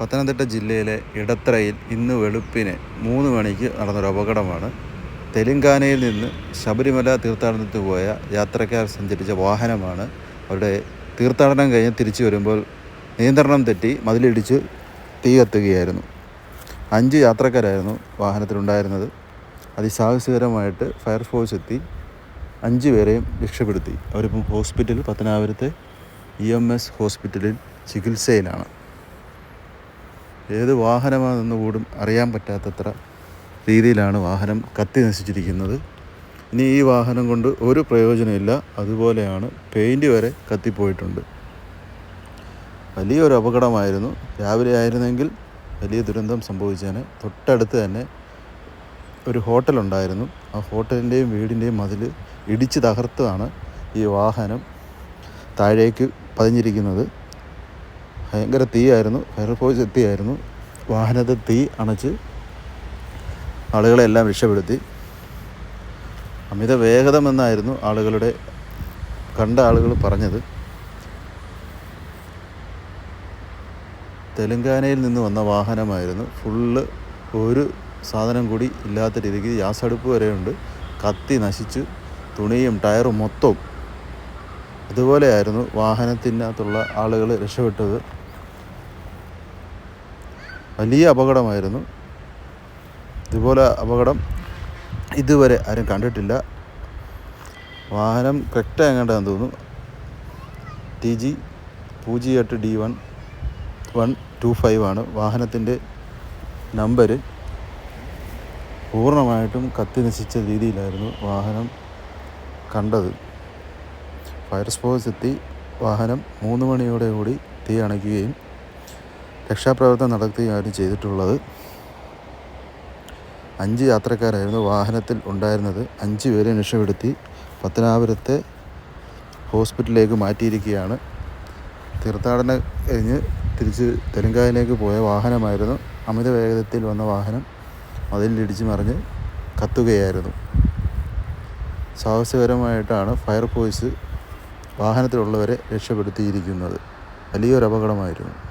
പത്തനംതിട്ട ജില്ലയിലെ ഇടത്തറയിൽ ഇന്ന് വെളുപ്പിന് മൂന്ന് മണിക്ക് നടന്നൊരു അപകടമാണ്. തെലങ്കാനയിൽ നിന്ന് ശബരിമല തീർത്ഥാടനത്തിന് പോയ യാത്രക്കാർ സഞ്ചരിച്ച വാഹനമാണ്. അവരുടെ തീർത്ഥാടനം കഴിഞ്ഞ് തിരിച്ചു വരുമ്പോൾ നിയന്ത്രണം തെറ്റി മതിലിടിച്ച് തീ കത്തുകയായിരുന്നു. അഞ്ച് യാത്രക്കാരായിരുന്നു വാഹനത്തിലുണ്ടായിരുന്നത്. അതിസാഹസികരമായിട്ട് ഫയർഫോഴ്സ് എത്തി. അഞ്ച് പേരെയും രക്ഷപ്പെടുത്തി. അവരിപ്പം ഹോസ്പിറ്റൽ പത്തനാപുരത്തെ ഇ എം എസ് ഹോസ്പിറ്റലിൽ ചികിത്സയിലാണ്. ഏത് വാഹനമാണെന്ന് കൂടും അറിയാൻ പറ്റാത്തത്ര രീതിയിലാണ് വാഹനം കത്തി നശിച്ചിരിക്കുന്നത്. ഇനി ഈ വാഹനം കൊണ്ട് ഒരു പ്രയോജനമില്ല അതുപോലെയാണ് പെയിന്റ് വരെ കത്തിപ്പോയിട്ടുണ്ട്. വലിയൊരു അപകടമായിരുന്നു. രാവിലെ ആയിരുന്നെങ്കിൽ വലിയ ദുരന്തം സംഭവിച്ചേനെ. തൊട്ടടുത്ത് തന്നെ ഒരു ഹോട്ടലുണ്ടായിരുന്നു. ആ ഹോട്ടലിന്റെയും വീടിന്റെയും മതിൽ ഇടിച്ച് തകർത്താണ് ഈ വാഹനം താഴേക്ക് പതിഞ്ഞിരിക്കുന്നത്. ഭയങ്കര തീയായിരുന്നു. ഫയർഫോഴ്സ് എത്തിയായിരുന്നു. വാഹനത്തെ തീ അണച്ച് ആളുകളെല്ലാം രക്ഷപ്പെടുത്തി. അമിത വേഗതമെന്നായിരുന്നു ആളുകളുടെ കണ്ട ആളുകൾ പറഞ്ഞത്. തെലങ്കാനയിൽ നിന്ന് വന്ന വാഹനമായിരുന്നു. ഫുള്ള് ഒരു സാധനം കൂടി ഇല്ലാത്ത രീതിക്ക് ഗ്യാസടുപ്പ് വരെയുണ്ട്. കത്തി നശിച്ച്. തുണിയും ടയറും മൊത്തവും. അതുപോലെയായിരുന്നു വാഹനത്തിനകത്തുള്ള ആളുകൾ രക്ഷപ്പെട്ടത്. വലിയ അപകടമായിരുന്നു. ഇതുപോലെ അപകടം ഇതുവരെ ആരും കണ്ടിട്ടില്ല. വാഹനം കറക്റ്റ് എങ്ങാണ്ടാന്ന് തോന്നുന്നു. ടി ജി പൂജ്യം എട്ട് D one one two five ആണ് വാഹനത്തിന്റെ നമ്പർ പൂർണമായിട്ടും കത്തി നശിച്ച രീതിയിലായിരുന്നു വാഹനം കണ്ടത്. ഫയർ സ്പോഴ്സ് എത്തി. വാഹനം മൂന്ന് മണിയോടെ കൂടി തീ അണയ്ക്കുകയും രക്ഷാപ്രവർത്തനം നടത്തുകയാണ് ചെയ്തിട്ടുള്ളത്. അഞ്ച് യാത്രക്കാരായിരുന്നു വാഹനത്തിൽ ഉണ്ടായിരുന്നത്. അഞ്ച് പേരെ രക്ഷപ്പെടുത്തി പത്തനാപുരത്തെ ഹോസ്പിറ്റലിലേക്ക് മാറ്റിയിരിക്കുകയാണ്. തീർത്ഥാടന കഴിഞ്ഞ് തിരിച്ച് തെലുങ്കാനയിലേക്ക് പോയ വാഹനമായിരുന്നു. അമിത വേഗതയിൽ വന്ന വാഹനം അതിലിടിച്ച് മറിഞ്ഞ് കത്തുകയായിരുന്നു. സാഹസികരമായിട്ടാണ് ഫയർ ഫോഴ്സ് വാഹനത്തിലുള്ളവരെ രക്ഷപ്പെടുത്തിയിരിക്കുന്നത്. വലിയൊരു അപകടമായിരുന്നു